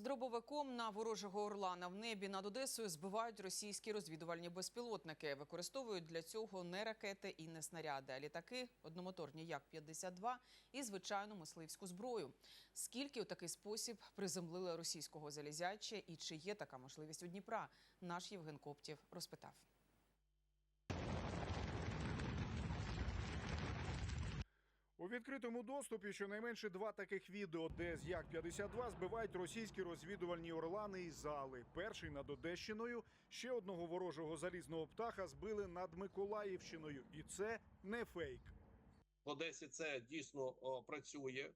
З дробовиком на ворожого орлана в небі над Одесою збивають російські розвідувальні безпілотники. Використовують для цього не ракети і не снаряди, а літаки, одномоторні Як-52 і звичайну мисливську зброю. Скільки у такий спосіб приземлили російського залізяча і чи є така можливість у Дніпра? Наш Євген Коптів розпитав. Відкритому доступі щонайменше два таких відео, де з Як-52 збивають російські розвідувальні орлани і зали. Перший над Одещиною, ще одного ворожого залізного птаха збили над Миколаївщиною. І це не фейк. В Одесі це дійсно о, працює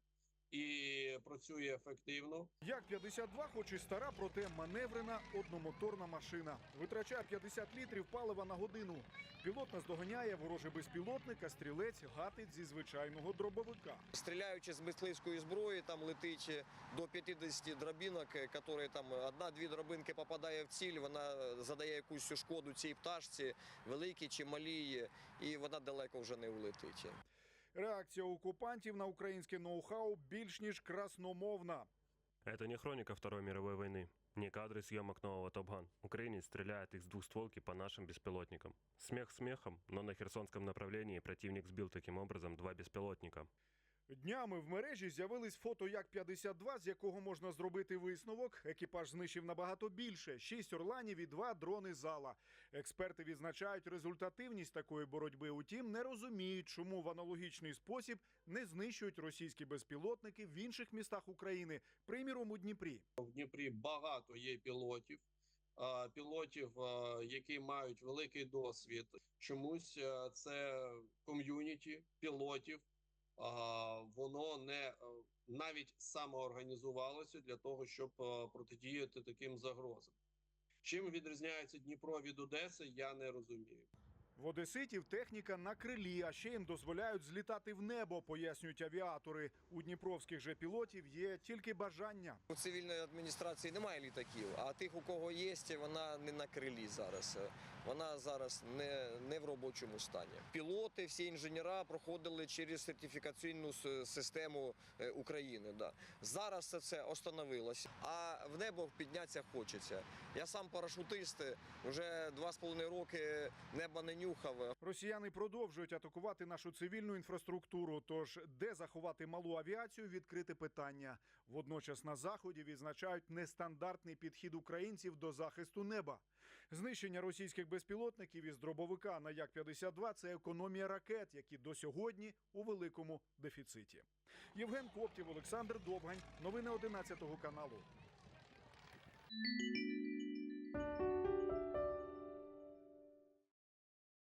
і працює ефективно. Як-52 хоч і стара, проте маневрена одномоторна машина. Витрачає 50 літрів палива на годину. Пілот наздоганяє ворожий безпілотник, а стрілець гатить зі звичайного дробовика. Стріляючи з мисливської зброї, там летить до 50 дробинок, які там одна-дві дробинки попадає в ціль, вона задає якусь шкоду цій пташці, великій чи малій, і вона далеко вже не улетить. Реакція окупантів на українське ноу-хау більш ніж красномовна. Это не хроника Второй мировой войны, не кадры съемок нового Топган. Украинец стреляет из двухстволки по нашим беспилотникам. Смех смехом, но на Херсонском направлении противник сбил таким образом два беспилотника. Днями в мережі з'явились фото Як-52, з якого можна зробити висновок. Екіпаж знищив набагато більше: шість орланів і два дрони зала. Експерти відзначають результативність такої боротьби. Утім, не розуміють, чому в аналогічний спосіб не знищують російські безпілотники в інших містах України, приміром у Дніпрі. В Дніпрі багато є пілотів, пілотів, які мають великий досвід. Чомусь це ком'юніті пілотів. Воно не е, навіть самоорганізувалося для того, щоб е, протидіяти таким загрозам. Чим відрізняється Дніпро від Одеси, я не розумію. В Одеситів техніка на крилі, а ще їм дозволяють злітати в небо, пояснюють авіатори. У дніпровських же пілотів є тільки бажання. У цивільної адміністрації немає літаків, а тих, у кого є, вона не на крилі зараз. Вона зараз не, не в робочому стані. Пілоти, всі інженера проходили через сертифікаційну систему е, України. Да. Зараз це все остановилось, а в небо піднятися хочеться. Я сам парашутист, вже два з половиною роки неба не нюхав. Росіяни продовжують атакувати нашу цивільну інфраструктуру. Тож де заховати малу авіацію, відкрите питання. Водночас на заході відзначають нестандартний підхід українців до захисту неба. Знищення російських безпілотників із дробовика на Як-52 – це економія ракет, які до сьогодні у великому дефіциті. Євген Коптів, Олександр Довгань. Новини 11 каналу.